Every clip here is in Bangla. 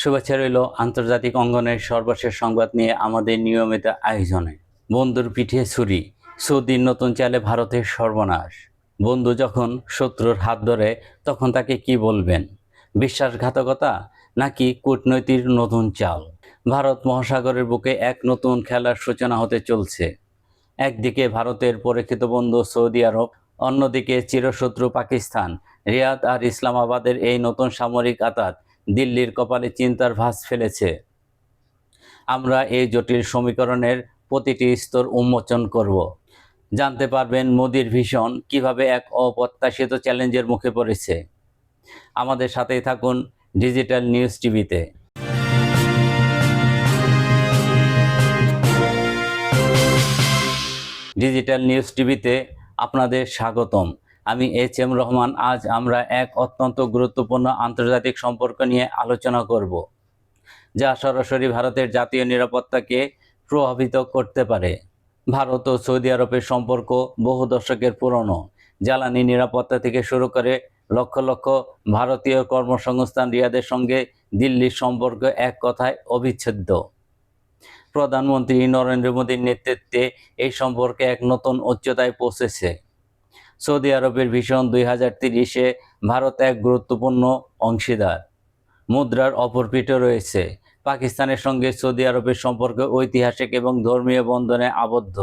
শুভেচ্ছা রইল আন্তর্জাতিক অঙ্গনের সর্বশেষ সংবাদ নিয়ে আমাদের নিয়মিত আয়োজনে। বন্ধুর পিঠে ছুরি, সৌদির নতুন চালে ভারতের সর্বনাশ। বন্ধু যখন শত্রুর হাত ধরে, তখন তাকে কি বলবেন? বিশ্বাসঘাতকতা নাকি কূটনৈতিক নতুন চাল? ভারত মহাসাগরের বুকে এক নতুন খেলার সূচনা হতে চলছে। একদিকে ভারতের পরীক্ষিত বন্ধু সৌদি আরব, অন্যদিকে চিরশত্রু পাকিস্তান, রিয়াদ আর ইসলামাবাদের এই নতুন সামরিক আতাত দিল্লির কপালে চিন্তার ভাস ফেলেছে। আমরা এই জটিল সমীকরণের প্রতিটি স্তর উন্মোচন করব। জানতে পারবেন মোদির ভীষণ কীভাবে এক অপ্রত্যাশিত চ্যালেঞ্জের মুখে পড়েছে। আমাদের সাথেই থাকুন ডিজিটাল নিউজ টিভিতে। ডিজিটাল নিউজ টিভিতে আপনাদের স্বাগতম। আমি এইচ এম রহমান, আজ আমরা এক অত্যন্ত গুরুত্বপূর্ণ আন্তর্জাতিক সম্পর্ক নিয়ে আলোচনা করব, যা সরাসরি ভারতের জাতীয় নিরাপত্তাকে প্রভাবিত করতে পারে। ভারত ও সৌদি আরবের সম্পর্ক বহু দশকের পুরনো। জ্বালানি নিরাপত্তা থেকে শুরু করে লক্ষ লক্ষ ভারতীয় কর্মসংস্থান রিয়াদের সঙ্গে দিল্লির সম্পর্ক এক কথায় অবিচ্ছেদ্য। প্রধানমন্ত্রী নরেন্দ্র মোদীর নেতৃত্বে এই সম্পর্কে এক নতুন উচ্চতায় পৌঁছেছে। সৌদি আরবের ভীষণ দুই হাজার তিরিশে ভারত এক গুরুত্বপূর্ণ অংশীদার। মুদ্রার অপর পিঠে রয়েছে পাকিস্তানের সঙ্গে সৌদি আরবের সম্পর্ক ঐতিহাসিক এবং ধর্মীয় বন্ধনে আবদ্ধ।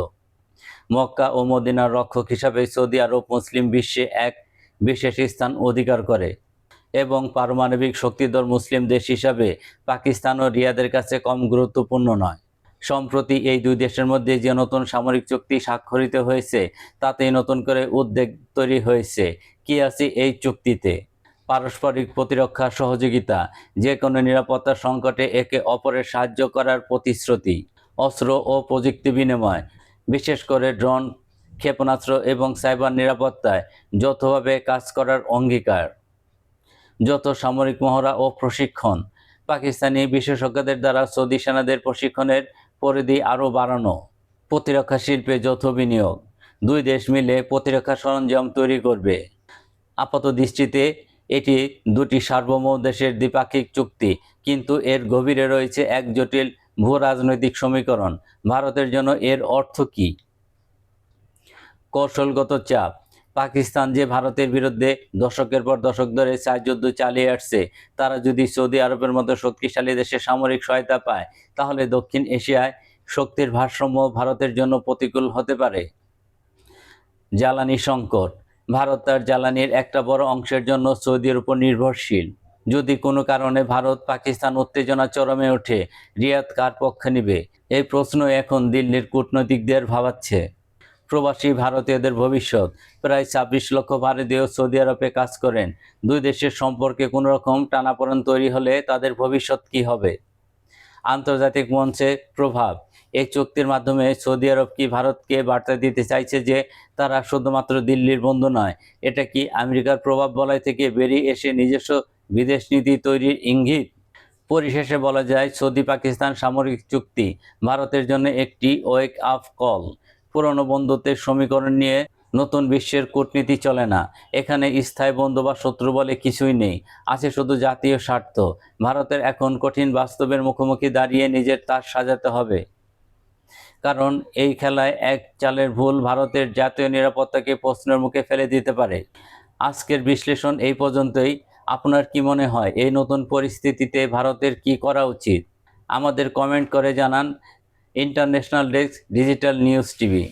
মক্কা ও মদিনার রক্ষক হিসাবে সৌদি আরব মুসলিম বিশ্বে এক বিশেষ স্থান অধিকার করে এবং পারমাণবিক শক্তিধর মুসলিম দেশ হিসাবে পাকিস্তান ও রিয়াদের কাছে কম গুরুত্বপূর্ণ নয়। সম্প্রতি এই দুই দেশের মধ্যে যে নতুন সামরিক চুক্তি স্বাক্ষরিত হয়েছে তাতেই নতুন করে উদ্বেগ তৈরি হয়েছে। কি আছে এই চুক্তিতে? পারস্পরিক প্রতিরক্ষা সহযোগিতা যে কোনো নিরাপত্তা সংকটে একে অপরের সাহায্য করার প্রতিশ্রুতি, অস্ত্র ও প্রযুক্তি বিনিময়, বিশেষ করে ড্রোন, ক্ষেপণাস্ত্র এবং সাইবার নিরাপত্তায় যৌথভাবে কাজ করার অঙ্গীকার যত সামরিক মহড়া ও প্রশিক্ষণ, পাকিস্তানি বিশেষজ্ঞদের দ্বারা সৌদি সেনাদের প্রশিক্ষণের পরিধি আরও বাড়ানো। প্রতিরক্ষা শিল্পে যৌথ বিনিয়োগ। দুই দেশ মিলে প্রতিরক্ষা সরঞ্জাম তৈরি করবে। আপাত দৃষ্টিতে এটি দুটি সার্বভৌম দেশের দ্বিপাক্ষিক চুক্তি, কিন্তু এর গভীরে রয়েছে এক জটিল ভূ রাজনৈতিক সমীকরণ। ভারতের জন্য এর অর্থ কী? কৌশলগত চাপ। পাকিস্তান যে ভারতের বিরুদ্ধে দশকের পর দশক ধরে যুদ্ধ চালিয়ে আসছে, তারা যদি সৌদি আরবের মতো শক্তিশালী দেশে সামরিক সহায়তা পায়, তাহলে দক্ষিণ এশিয়ায় শক্তির ভারসাম্য ভারতের জন্য প্রতিকূল হতে পারে। জ্বালানি সংকট, ভারত তার জ্বালানির একটা বড় অংশের জন্য সৌদির উপর নির্ভরশীল। যদি কোনো কারণে ভারত পাকিস্তান উত্তেজনা চরমে ওঠে, রিয়াদ কার পক্ষে নিবে? এই প্রশ্ন এখন দিল্লির কূটনৈতিকদের ভাবাচ্ছে। প্রবাসী ভারতীয়দের ভবিষ্যৎ। প্রায় ছাব্বিশ লক্ষ ভারতীয় সৌদি আরবে কাজ করেন। দুই দেশের সম্পর্কে কোনো রকম টানাপোড়েন তৈরি হলে তাদের ভবিষ্যৎ কি হবে? আন্তর্জাতিক মঞ্চে প্রভাব। এই চুক্তির মাধ্যমে সৌদি আরব কি ভারতকে বার্তা দিতে চাইছে যে তারা শুধুমাত্র দিল্লির বন্ধু নয়, এটা কি আমেরিকার প্রভাব বলয় থেকে বেরিয়ে এসে নিজস্ব বিদেশ নীতি তৈরির ইঙ্গিত? পরিশেষে বলা যায় সৌদি পাকিস্তান সামরিক চুক্তি ভারতের জন্য একটি ওয়েক আপ কল। পুরনো বন্ধুত্বের সমীকরণ নিয়ে নতুন বিশ্বের কূটনীতি চলে না। এখানে স্থায়ী বন্ধু বা শত্রু বলে কিছুই নেই। আছে শুধু জাতীয় স্বার্থ। ভারতের এখন কঠিন বাস্তবের মুখোমুখি দাঁড়িয়ে নিজের তার সাজাতে হবে। কারণ এই খেলায় এক চালের ভুল ভারতের জাতীয় নিরাপত্তাকে প্রশ্নের মুখে ফেলে দিতে পারে। আজকের বিশ্লেষণ এই পর্যন্তই। আপনার কি মনে হয়, এই নতুন পরিস্থিতিতে ভারতের কি করা উচিত? আমাদের কমেন্ট করে জানান। International desk digital news TV.